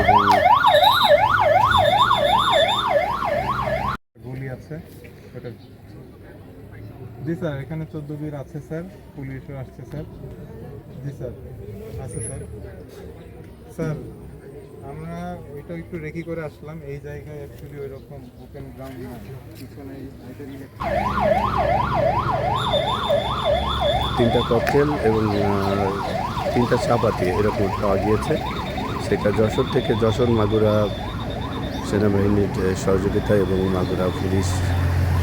এবং গুলি আছে। ওটা জি স্যার, এখানে চোদ্দ বির আছে স্যার, পুলিশও আসছে স্যার। জি স্যার, আছে স্যার। স্যার, আমরা ওইটা একটু রেকি করে আসলাম। এই জায়গায় অ্যাকচুয়ালি ওই রকম ওপেন গ্রাউন্ড পিছনে তিনটা ককটেল এবং তিনটা চাপাতি এরকম পাওয়া গিয়েছে। সেটা যশোর থেকে যশোর মাগুরা সেনাবাহিনীর সহযোগিতায় এবং মাগুরা পুলিশ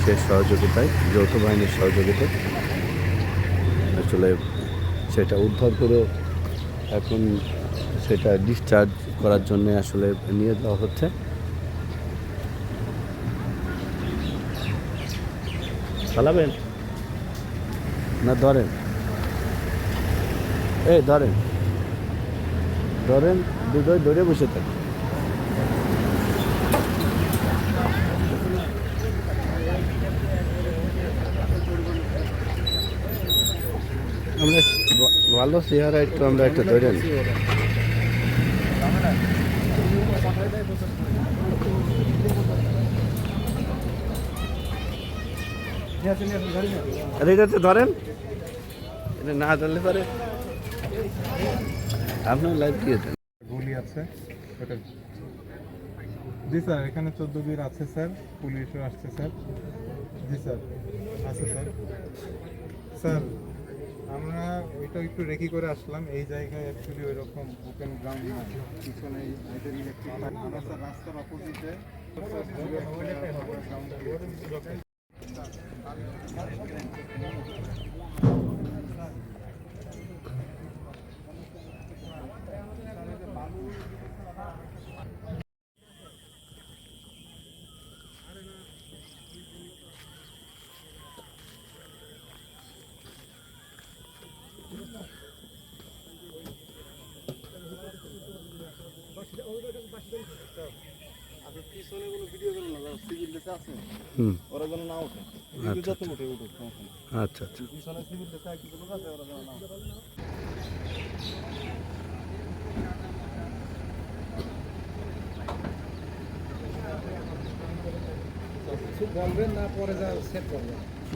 শেষ সহযোগিতায় যৌথ বাহিনীর সহযোগিতায় আসলে সেটা উদ্ধার করে এখন সেটা ডিসচার্জ করার জন্য আসলে নিয়ে যাওয়া হচ্ছে। চালাবেন? না ধরেন। এই ধরেন। ধরেন দুধই ধরে বসে থাকি। আমরা ভালো চেহারা একটু আমরা একটা এটাতে ধরেন। এটা না ধরলে পারে আপনার দিয়ে দেন গুলি আছে। জি স্যার, এখানে চোদ্দ বির আছে স্যার, পুলিশও আসছে স্যার। জি স্যার, আছে স্যার। স্যার, আমরা ওইটা একটু রেকি করে আসলাম। এই জায়গায় অ্যাকচুয়ালি ওই রকম ওপেন গ্রাউন্ড না পিছনে আমরা স্যার, রাস্তার অপোজিটে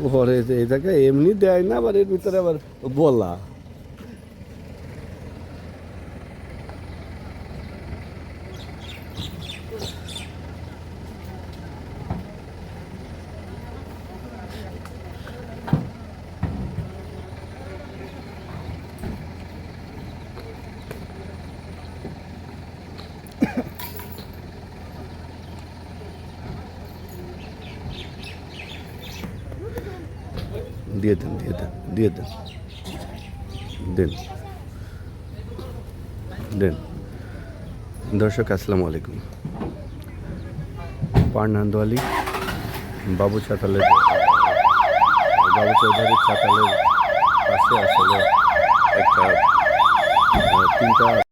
পরে জায়গায় এমনি দেয় না আবার এর ভিতরে আবার বলা দিয়ে দেন দিয়ে দেন দিয়ে দেন। দেন। দেন। দর্শক, আসসালামু আলাইকুম। পারনান্দওয়ালি বাবু চাতালের বাবু চৌধুরী চাতালের পাশে আসলে একটা তিনটা